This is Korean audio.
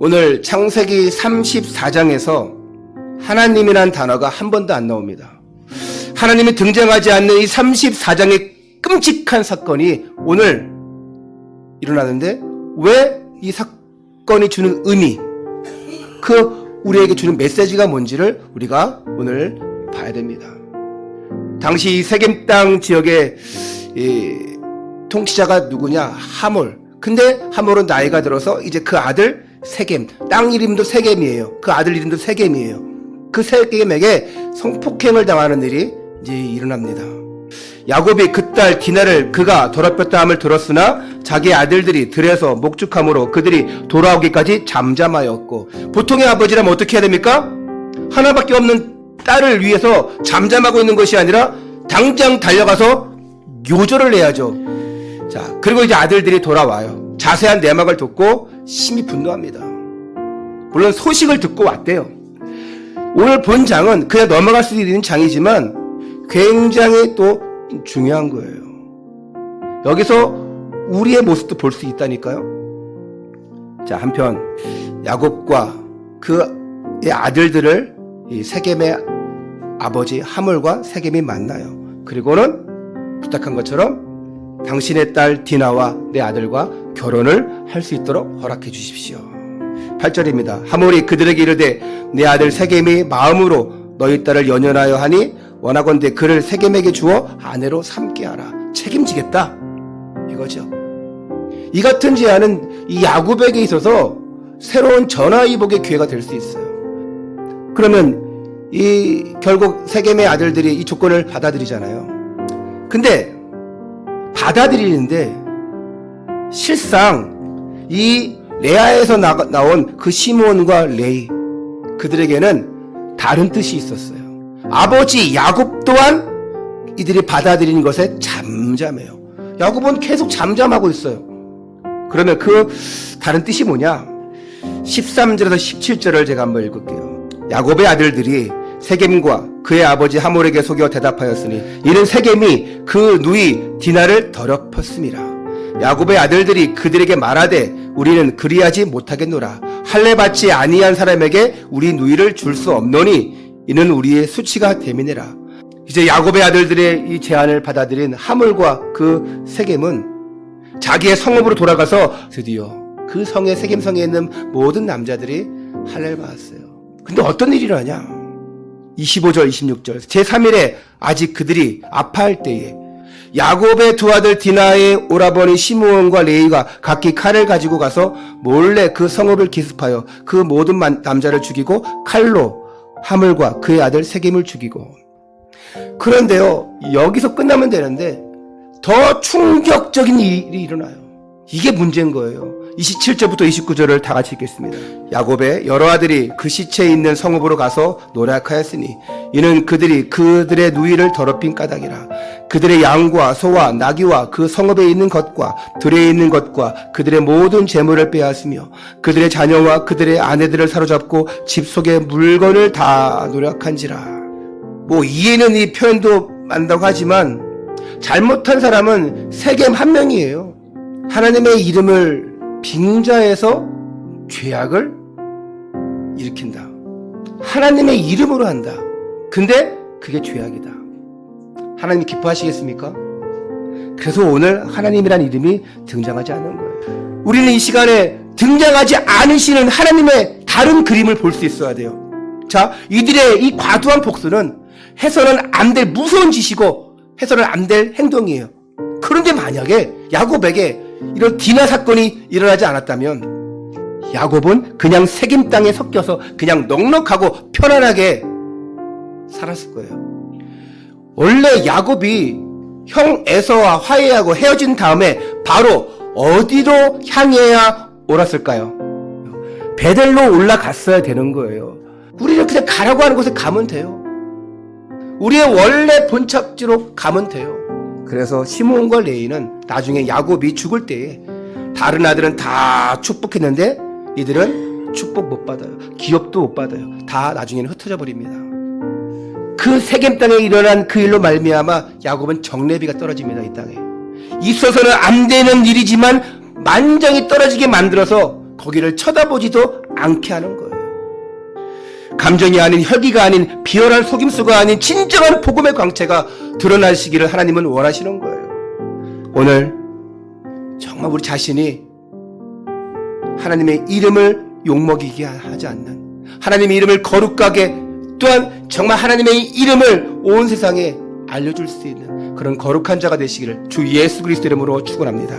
오늘 창세기 34장에서 하나님이란 단어가 한 번도 안 나옵니다. 하나님이 등장하지 않는 이 34장의 끔찍한 사건이 오늘 일어나는데 왜 이 사건이 주는 의미, 그 우리에게 주는 메시지가 뭔지를 우리가 오늘 봐야 됩니다. 당시 이 세겜 땅 지역의 이 통치자가 누구냐? 하몰. 근데 하몰은 나이가 들어서 이제 그 아들 세겜. 땅 이름도 세겜이에요. 그 아들 이름도 세겜이에요. 그 세겜에게 성폭행을 당하는 일이 이제 일어납니다. 야곱이 그 딸 디나를 그가 더럽혔다 함을 들었으나 자기 아들들이 들에서 목축함으로 그들이 돌아오기까지 잠잠하였고 보통의 아버지라면 어떻게 해야 됩니까? 하나밖에 없는 딸을 위해서 잠잠하고 있는 것이 아니라 당장 달려가서 요절을 해야죠. 자, 그리고 이제 아들들이 돌아와요. 자세한 내막을 듣고 심히 분노합니다. 물론 소식을 듣고 왔대요. 오늘 본 장은 그냥 넘어갈 수 있는 장이지만 굉장히 또 중요한 거예요. 여기서 우리의 모습도 볼 수 있다니까요. 자, 한편 야곱과 그의 아들들을 이 세겜의 아버지 하물과 세겜이 만나요. 그리고는 부탁한 것처럼 당신의 딸 디나와 내 아들과 결혼을 할 수 있도록 허락해 주십시오. 8절입니다. 하물이 그들에게 이르되 내 아들 세겜이 마음으로 너희 딸을 연연하여 하니 원하건대 그를 세겜에게 주어 아내로 삼게 하라. 책임지겠다. 이거죠. 이 같은 제안은 이 야곱에게 있어서 새로운 전화위복의 기회가 될 수 있어요. 그러면 이 결국 세겜의 아들들이 이 조건을 받아들이잖아요. 근데 받아들이는데 실상 이 레아에서 나, 나온 그 시몬과 레이 그들에게는 다른 뜻이 있었어요. 아버지 야곱 또한 이들이 받아들이는 것에 잠잠해요. 야곱은 계속 잠잠하고 있어요. 그러면 그 다른 뜻이 뭐냐? 13절에서 17절을 제가 한번 읽을게요. 야곱의 아들들이 세겜과 그의 아버지 하몰에게 속여 대답하였으니 이는 세겜이 그 누이 디나를 더럽혔습니다. 야곱의 아들들이 그들에게 말하되 우리는 그리하지 못하겠노라. 할례 받지 아니한 사람에게 우리 누이를 줄 수 없노니 이는 우리의 수치가 대민해라. 이제 야곱의 아들들의 이 제안을 받아들인 하물과 그 세겜은 자기의 성읍으로 돌아가서 드디어 그 성의 세겜성에 있는 모든 남자들이 할례를 받았어요. 근데 어떤 일이 일어나냐? 25절, 26절. 제3일에 아직 그들이 아파할 때에 야곱의 두 아들 디나의 오라버니 시므온과 레이가 각기 칼을 가지고 가서 몰래 그 성읍을 기습하여 그 모든 만- 남자를 죽이고 칼로 하물과 그의 아들 세겜을 죽이고. 그런데요 여기서 끝나면 되는데 더 충격적인 일이 일어나요. 이게 문제인 거예요 27절부터 29절을 다 같이 읽겠습니다. 야곱의 여러 아들이 그 시체에 있는 성읍으로 가서 노력하였으니 이는 그들이 그들의 누이를 더럽힌 까닭이라. 그들의 양과 소와 나귀와 그 성읍에 있는 것과 들에 있는 것과 그들의 모든 재물을 빼앗으며 그들의 자녀와 그들의 아내들을 사로잡고 집 속의 물건을 다 노력한지라. 뭐 이해는 이 표현도 만다고 하지만 잘못한 사람은 세겜 한 명이에요. 하나님의 이름을 빙자해서 죄악을 일으킨다. 하나님의 이름으로 한다. 근데 그게 죄악이다. 하나님 기뻐하시겠습니까? 그래서 오늘 하나님이란 이름이 등장하지 않는 거예요. 우리는 이 시간에 등장하지 않으시는 하나님의 다른 그림을 볼 수 있어야 돼요. 자, 이들의 이 과도한 복수는 해서는 안 될 무서운 짓이고 해서는 안 될 행동이에요. 그런데 만약에 야곱에게 이런 디나 사건이 일어나지 않았다면 야곱은 그냥 세겜 땅에 섞여서 그냥 넉넉하고 편안하게 살았을 거예요. 원래 야곱이 형 에서와 화해하고 헤어진 다음에 바로 어디로 향해야 옳았을까요? 베델로 올라갔어야 되는 거예요. 우리는 그냥 가라고 하는 곳에 가면 돼요. 우리의 원래 본착지로 가면 돼요. 그래서 시몬과 레이는 나중에 야곱이 죽을 때에 다른 아들은 다 축복했는데 이들은 축복 못 받아요. 기업도 못 받아요. 다 나중에는 흩어져 버립니다. 그 세겜 땅에 일어난 그 일로 말미암아 야곱은 정례비가 떨어집니다. 이 땅에. 있어서는 안 되는 일이지만 만장이 떨어지게 만들어서 거기를 쳐다보지도 않게 하는 거예요. 감정이 아닌 혈기가 아닌 비열한 속임수가 아닌 진정한 복음의 광채가 드러나시기를 하나님은 원하시는 거예요. 오늘 정말 우리 자신이 하나님의 이름을 욕먹이게 하지 않는 하나님의 이름을 거룩하게 또한 정말 하나님의 이름을 온 세상에 알려줄 수 있는 그런 거룩한 자가 되시기를 주 예수 그리스도 이름으로 축원합니다.